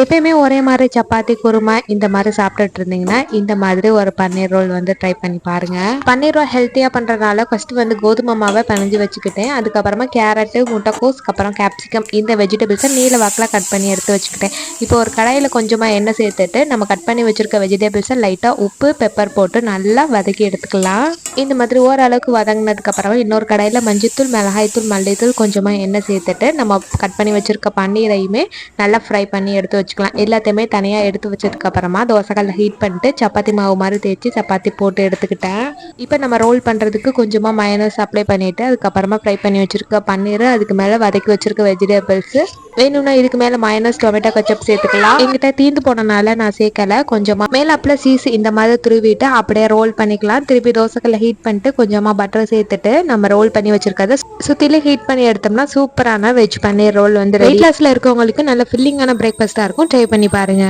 எப்பயுமே ஒரே மாதிரி சப்பாத்தி குருமா இந்த மாதிரி சாப்பிட்டுட்டு இருந்தீங்கன்னா இந்த மாதிரி ஒரு பன்னீர் ரோல் வந்து ட்ரை பண்ணி பாருங்க. பன்னீர் ரோல் ஹெல்த்தியாக பண்றதுனால ஃபர்ஸ்ட் வந்து கோதுமை மாவை பிணைஞ்சு வச்சுக்கிட்டேன். அதுக்கப்புறமா கேரட்டு முட்டைக்கோஸ் அப்புறம் கேப்சிகம் இந்த வெஜிடபிள்ஸை நீல வாக்கில் கட் பண்ணி எடுத்து வச்சுக்கிட்டேன். இப்போ ஒரு கடாயில் கொஞ்சமாக எண்ணெய் சேர்த்துட்டு நம்ம கட் பண்ணி வச்சிருக்க வெஜிடபிள்ஸை லைட்டாக உப்பு பெப்பர் போட்டு நல்லா வதக்கி எடுத்துக்கலாம். இந்த மாதிரி ஓரளவுக்கு வதங்கினதுக்கப்புறமா இன்னொரு கடையில் மஞ்சத்தூள் மிளகாய்த்தூள் மல்லித்தூள் கொஞ்சமாக எண்ணெய் சேர்த்துட்டு நம்ம கட் பண்ணி வச்சுருக்க பன்னீரையுமே நல்லா ஃப்ரை பண்ணி எடுத்து வச்சுக்கலாம். எல்லாத்தையுமே தனியாக எடுத்து வச்சதுக்கப்புறமா தோசைக்கல்ல ஹீட் பண்ணிட்டு சப்பாத்தி மாவு மாதிரி தேய்ச்சி சப்பாத்தி போட்டு எடுத்துக்கிட்டேன். இப்போ நம்ம ரோல் பண்ணுறதுக்கு கொஞ்சமாக மயனஸ் அப்ளை பண்ணிவிட்டு அதுக்கப்புறமா ஃப்ரை பண்ணி வச்சுருக்க பன்னீர் அதுக்கு மேலே வதக்கி வச்சுருக்க வெஜிடபிள்ஸு வேணும்னா இதுக்கு மேலே மயனஸ் டொமேட்டோ கச்சப் சேர்த்துக்கலாம். எங்கிட்ட தீந்து போனனால நான் சேர்க்கலை. கொஞ்சமாக மேலே அப்பள சீஸ் இந்த மாதிரி துருவிட்டு அப்படியே ரோல் பண்ணிக்கலாம். திருப்பி தோசைக்கல்ல ஹீட் பண்ணிட்டு கொஞ்சமாக பட்டர் சேர்த்துட்டு நம்ம ரோல் பண்ணி வச்சிருக்கிறத சுற்றிலும் ஹீட் பண்ணி எடுத்தோம்னா சூப்பரான வெஜ் பன்னீர் ரோல் வந்து வெயிட் லாஸில் இருக்கவங்களுக்கு நல்ல ஃபில்லிங்கான பிரேக்ஃபாஸ்ட்டாக இருக்கும். ட்ரை பண்ணி பாருங்கள்